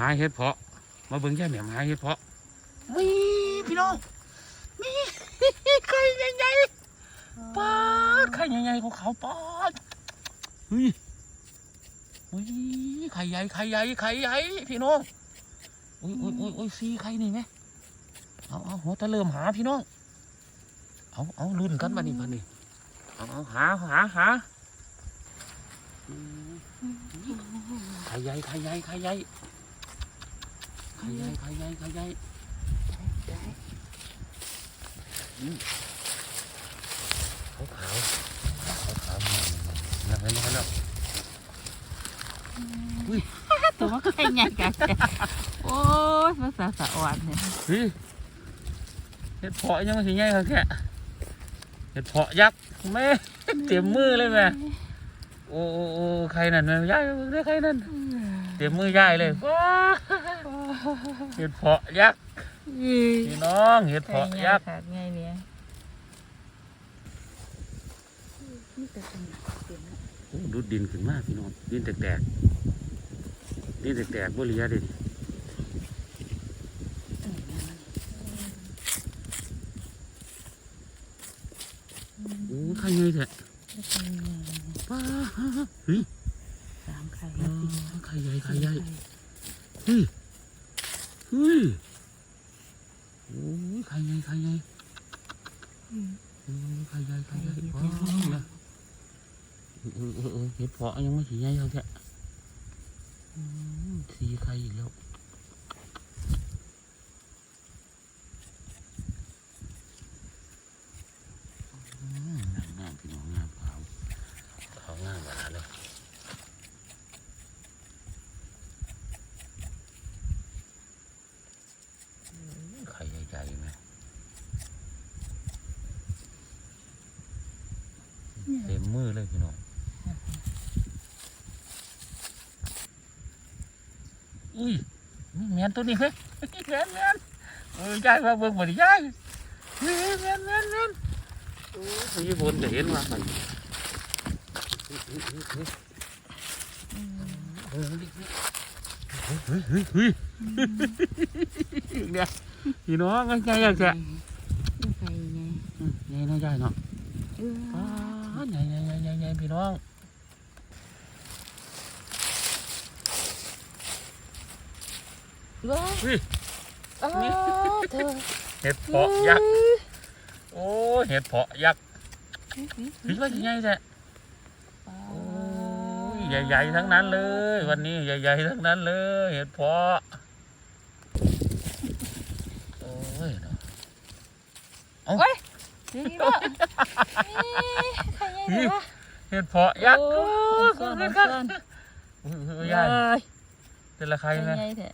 หาเห็ดเพาะ มาเบิ่งย่าแหม่มหาเห็ดเพาะมีพี่น้องมีไข่ใหญ่ๆป๊าดไข่ใหญ่ๆของเขาป๊าดเฮ้ยเฮ้ยไข่ใหญ่ไข่ใหญ่ไข่ใหญ่พี่น้องโอ้ยโอ้ยโอ้ยโอ้ยซีไข่นี่ไหมเอาเอาหัวตะเริ่มหาพี่น้องเอาเอาลุ้นกันมานี่มานี่เอาเอาหาหาหาอืมไข่ใหญ่ไข่ใหญ่ไข่ใหญ่ไข่ใหญ่ไข่ใหญ่ไข่ใหญ่ขาวขาวขาวขาวนั่นนั่นนั่นนั่นตัวมันก็ใหญ่กันโอ้ยภาษาสะอ่อนเนี่ยเฮ้ยเห็ดเพาะยังไม่ถึงไงครับแค่เห็ดเพาะยักษ์แม่เตรียมมือเลยแม่โอ้โอ้โอ้ใครนั่นแม่ย่ายมึงได้ใครนั่นเตรียมมือย่ายเลยว้า เห็ดเพาะยักษ์พี่น้องเห็ดเพาะยักษ์ขาดไงเนี่ยโอ้ดูดดินขึ้นมาพี่น้องดินแตกๆดินแตกๆบ่เหลียเดิโอ้ใครไงแท้ป้าเฮ้ยสามไข่อ๋อไข่ใหญ่ไข่ใหญ่เฮ้ย ฮ้ยโอ้ยใครไงใครไงใครไงใครไงอนะเห็ดพาะยังไม่สีใหญ่เท่าแค่สีใครอีกแล้ว เต็มมือเลยพี่น้องอุ้ยแมนตัวนี้เฮ้ยแมนแมนเออยายมาเบิ่งบ่ดิยายเฮ้ยแมนแมนแมนโอ้ยญี่ปุ่นจะเห็นว่ามันเฮ้ยเฮ้ยเฮ้ยเฮ้ยเนี่ยพี่น้องง่ายๆอย่างแค่ไข่ไงใหญ่เนาะใหญ่เนาะ น้องว้าเฮ้ยอ้าวเธอเห็ดเพาะยักษ์โอ้ยเห็ดเพาะยักษ์พี่ว่าใหญ่แท้โอ้ยใหญ่ๆทั้งนั้นเลย วันนี้ใหญ่ๆทั้งนั้นเลย เห็ดเพาะโอ้ยเนาะนี่บ่ไข่ไงเลยวะ เห็ดเพาะยักษ์โอ้โอ้ยซ่อนๆซ่อนอุ้ยอุ้ยเอ้ยายยเป็นละใครไข่ไหมไงแท้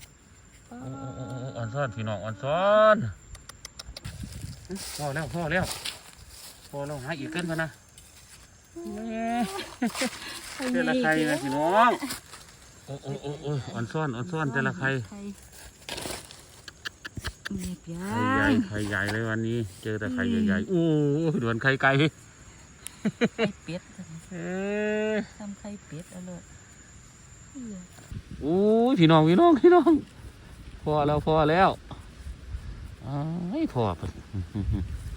โอ้โอ้โอ้โอ้อ่อนซ้อนพี่น้องอ่อนซ้อนพอแล้วพอแล้วพอแล้วหาอีกเกินพะนะแม่ แต่ละใครนะพี่น้องโอ้โอ้โอ้โอ้อ่อนซ้อนอ่อนซ้อนแต่ละใครนี่เปียไข่ใหญ่ไข่ใหญ่เลยวันนี้ เจอแต่ไข่ใหญ่ๆโอ้โดวนไข่ไก่ ไข่เป็ดเอ้ยทำไข่เป็ดเอาเลยโอ้ยพี่น้องพี่น้องพี่น้องพอแล้วพอแล้วอ้ายพอปะ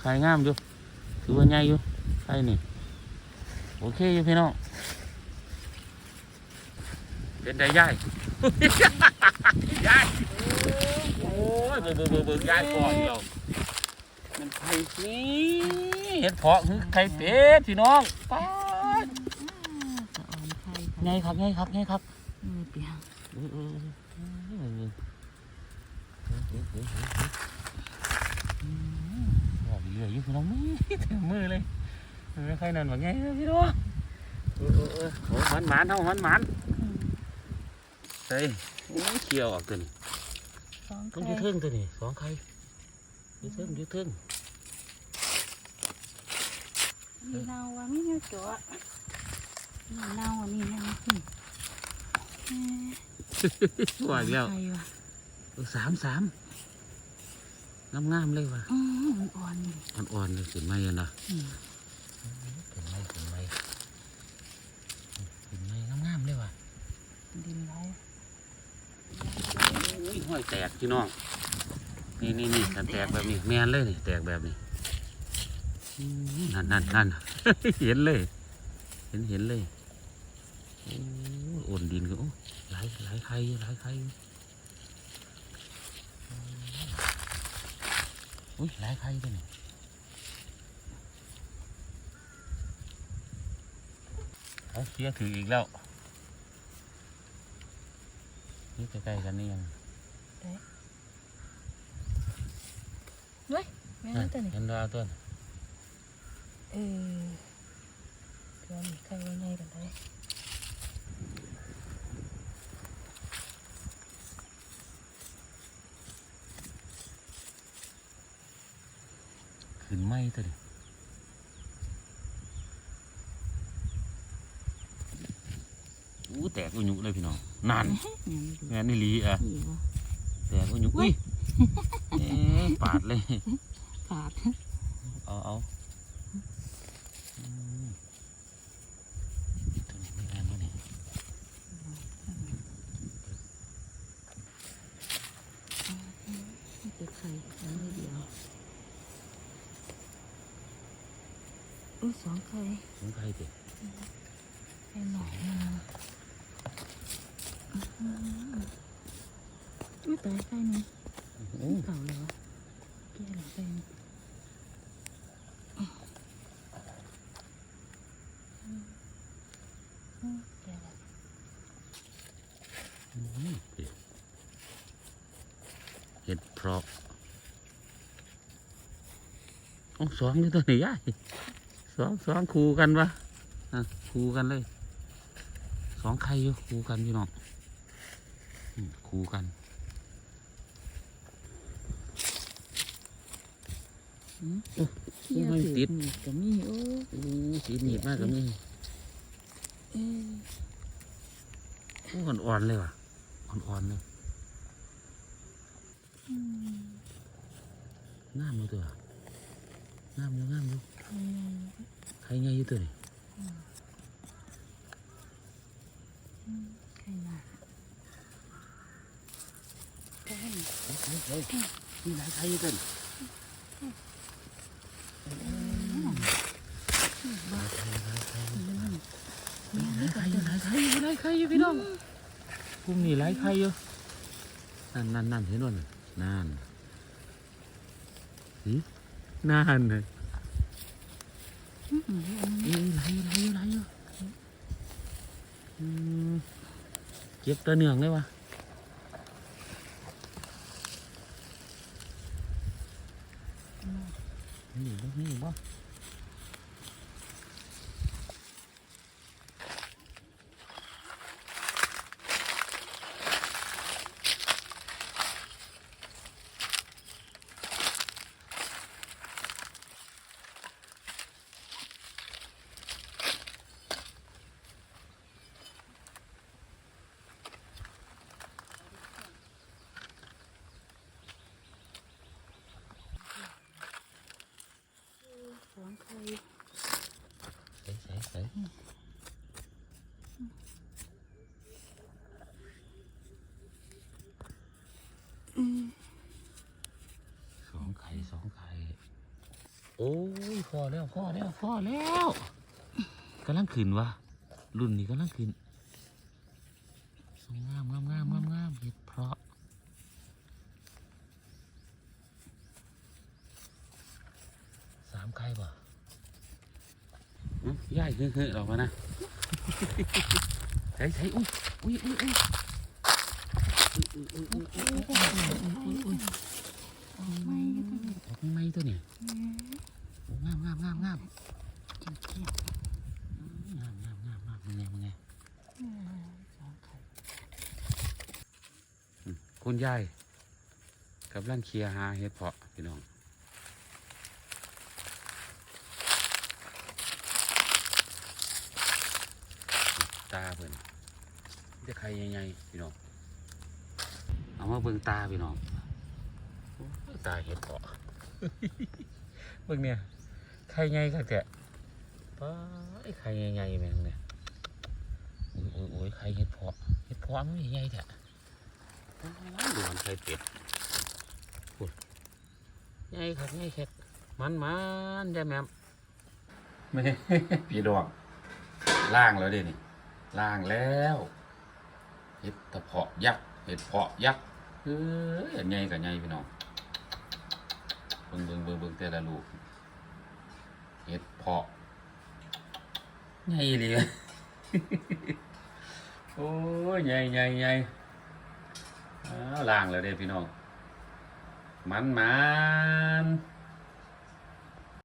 ไข่งามอยู่ถือว่าใหญ่อยู่ไข่นี่โอเคอยู่พี่น้องเป็นได้ย่ายย่ายโอ้ยเบิ่งเบิ่งเบิ่งเบิ่งย่ายพอเดียว มันไข่นี่เห็ดเพาะคือไข่เป็ดพี่น้องป้าไงครับไงครับไงครับมีเปียงอื้อบเรื่อยยู่พี่น้องมีถึงมือเลยไข่นั่นว่าไงพี่น้องโอ้โหมันหมันเท่ามันหมันใส่เขียวออกตัวนี้ต้องยืดเทิงตัวนี้สองไข่ยืดเทิงยืดเทิง มีเนาว่ะมีเนาจ๋อมีเนาอะมีเนาขึ้นว่าอีกแล้วไข่ว่ะเออสามสามงามงามๆเลยว่ะอ่อนอ่อนๆเลยขึ้นไม่ยันนะอืมขึ้นไม่ขึ้นไม่ขึ้นไม่งามงามๆเลยว่ะดินไหลห้อยแตกพี่น้องนี่นี่นี่แตกแบบนี้แมนเลยนี่แตกแบบนี้ นั่นนั่นนั่นเห็นเลย เห็นเห็นเลยโอ้โอนดินก็โอ้หลายหลายไข่อยู่หลายไข่อยู่อุ้ยหลายไข่กันนี่เอาเสียถืออีกแล้วนี่ใกล้ๆกันนี่ยังแม่นตัวนี้เห็นดาวต้น เออตัวนี้ใครไว้ไงกันเลยขึ้นไหมตัวดิอู้แตกอุยุเลยพี่น้องนั่นยังดูแม่นี่ลีอะอีกวะแตกอุยุอุ้ยเอ๊ะปาดเลยขาด เอาเอาอืมตัวนี้ไม่แรงวะนี่ เด็ก ไข่อันนี้เดียวอุ้ยสองไข่ถึงใครเด็กไข่หน่อยนะอุ้ยตายไข่หนึงโอ้เก่าเลยวะแก่หลังไปนี่อืมแก่แล้วอืมเห็ดเพราะ โอ้สองนี่ตัวนี้ยายสองสองคู่กันวะอะคู่กันเลย สองไข่อยู่คู่กันพี่น้องอืมคู่กันอืมโอ้เที่ยวไม่ติดถือหนีบก็มีโอ้โอ้สีหนีบมากกับนี่เอ้ยโอ้อ่อนๆเลยว่ะอ่อนๆเลยอืมงามอยู่ตัว งามอยู่งามอยู่อืมใครไงอยู่ตัวนี่ไข่หนาแก่หนิเฮ้ยเฮ้ยเฮ้ยมีหลายใครอยู่ตัวนี่หลายใครหลายใครหลายใครอยู่หลายใครอยู่หลายใครอยู่พี่น้องกลุ่มนี้หลายใครอยู่นั่นนั่นนั่นเห็นว่านั่นหินั่นเล ยอืมอันเลยไหลไหลไหลอยู่อืมเก็บตัวเนืองเลยวะ ใส่ใส่ใส่สองไข่สองไข่ โอ้ยพอแล้วพอแล้วพอแล้วกำลังขึ้นวะรุ่นนี้กำลังขึ้นงามงามงามงามงามเห็ดเพราะสามไข่ป่ ย่ายเฮ้ยเฮ้ยออกมานะใส่ใส่อุ้ยอุ้ยอุ้ยอุ้ยออกไม่ตัวเนี่ยโอ้งามงามงามงามกินเกี๊ยวงามงามงามงามมึงไงมึงไงสองไข่คุณยายกำลังเคลียร์หาเห็ดเพาะพี่น้อง ตาเพิ่นจะใครใหญ่ๆพี่น้องเอามาเบิ่งตาพี่น้องโอ้ยตาเห็ดเพาะเบิ่งเนี่ยใครใหญ่คักแท้ป้าไอ้ใครใหญ่ๆแม่งเนี่ยโอ้ยโอ้ยโอ้ยใครเห็ดเพาะเห็ดเพาะมันใหญ่แท้โอ้ยโดนไข่เป็ดพูดใหญ่ครับใหญ่แค่มันมันๆยายแหม่มไม่พี่ดอกล่างแล้วเด้นี่ ล่างแล้วเห็ดตะเพาะยักษ์เห็ดเพาะยักษ์เอ้ยอันใหญ่กับใหญ่พี่น้องเบิ่งเบิ่งเบิ่งเบิ่งแต่ละลูกเห็ดเพาะใหญ่เลยโอ้ยใหญ่ใหญ่ใหญ่ล่างแล้วเด้พี่น้องมันมัน